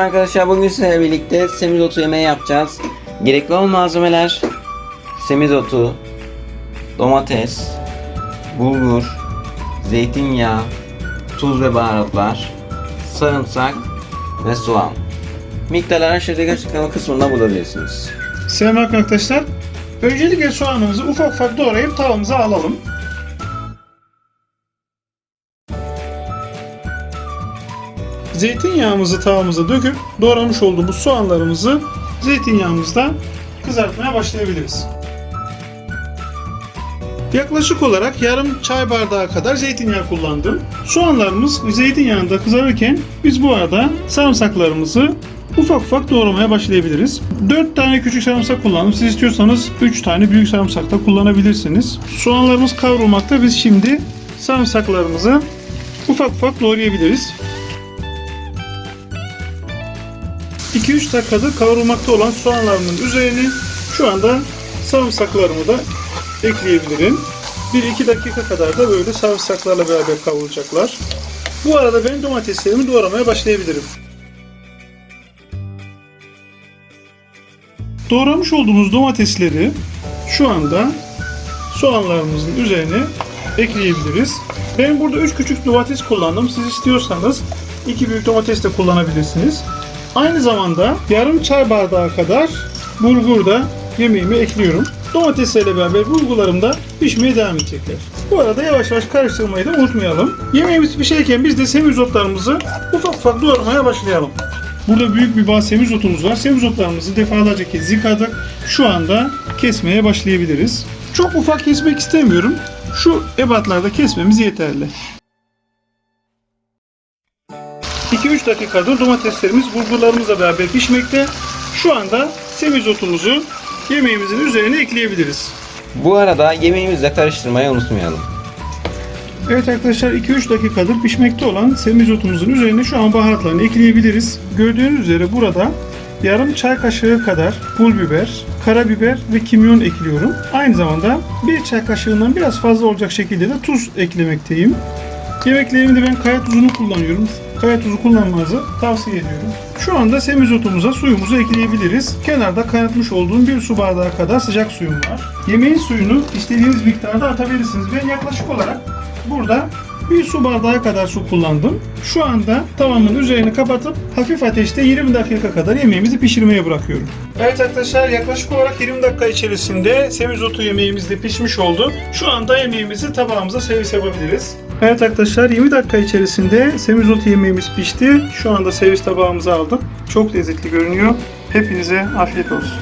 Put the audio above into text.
Arkadaşlar bugün sizlerle birlikte semizotu yemeği yapacağız. Gerekli olan malzemeler semizotu, domates, bulgur, zeytinyağı, tuz ve baharatlar, sarımsak ve soğan. Miktarları aşağıdaki açıklama kısmında bulabilirsiniz. Selamünaleyküm arkadaşlar. Öncelikle soğanımızı ufak ufak doğrayıp tavamıza alalım. Zeytinyağımızı tavamıza döküp doğramış olduğumuz soğanlarımızı zeytinyağımızda kızartmaya başlayabiliriz. Yaklaşık olarak yarım çay bardağı kadar zeytinyağı kullandım. Soğanlarımız zeytinyağında kızarırken biz bu arada sarımsaklarımızı ufak ufak doğramaya başlayabiliriz. 4 tane küçük sarımsak kullandım. Siz istiyorsanız 3 tane büyük sarımsak da kullanabilirsiniz. Soğanlarımız kavrulmakta. Biz şimdi sarımsaklarımızı ufak ufak doğrayabiliriz. 2-3 dakikadır kavrulmakta olan soğanlarımın üzerine şu anda sarımsaklarımı da ekleyebilirim. 1-2 dakika kadar da böyle sarımsaklarla beraber kavrulacaklar. Bu arada ben domateslerimi doğramaya başlayabilirim. Doğramış olduğumuz domatesleri şu anda soğanlarımızın üzerine ekleyebiliriz. Ben burada 3 küçük domates kullandım. Siz istiyorsanız 2 büyük domates de kullanabilirsiniz. Aynı zamanda yarım çay bardağı kadar bulgur da yemeğime ekliyorum. Domateslerle beraber bulgularım da pişmeye devam edecekler. Bu arada yavaş yavaş karıştırmayı da unutmayalım. Yemeğimiz pişerken biz de semizotlarımızı ufak ufak doğramaya başlayalım. Burada büyük bir bağ semizotumuz var. Semizotlarımızı defalarca kez yıkadık. Şu anda kesmeye başlayabiliriz. Çok ufak kesmek istemiyorum. Şu ebatlarda kesmemiz yeterli. 2-3 dakikadır domateslerimiz bulgurlarımızla beraber pişmekte. Şu anda semizotumuzu yemeğimizin üzerine ekleyebiliriz. Bu arada yemeğimizle karıştırmayı unutmayalım. Evet arkadaşlar 2-3 dakikadır pişmekte olan semizotumuzun üzerine şu an baharatlarını ekleyebiliriz. Gördüğünüz üzere burada yarım çay kaşığı kadar pul biber, karabiber ve kimyon ekliyorum. Aynı zamanda bir çay kaşığından biraz fazla olacak şekilde de tuz eklemekteyim. Yemeklerimde ben kaya tuzunu kullanıyorum. Kaya tuzu kullanmanızı tavsiye ediyorum. Şu anda semizotumuza suyumuzu ekleyebiliriz. Kenarda kaynatmış olduğum bir su bardağı kadar sıcak suyum var. Yemeğin suyunu istediğiniz miktarda atabilirsiniz. Ben yaklaşık olarak burada bir su bardağı kadar su kullandım. Şu anda tavamın üzerini kapatıp hafif ateşte 20 dakika kadar yemeğimizi pişirmeye bırakıyorum. Evet arkadaşlar yaklaşık olarak 20 dakika içerisinde semizotu yemeğimiz de pişmiş oldu. Şu anda yemeğimizi tabağımıza servis yapabiliriz. Evet arkadaşlar 20 dakika içerisinde semizotu yemeğimiz pişti. Şu anda servis tabağımıza aldık. Çok lezzetli görünüyor. Hepinize afiyet olsun.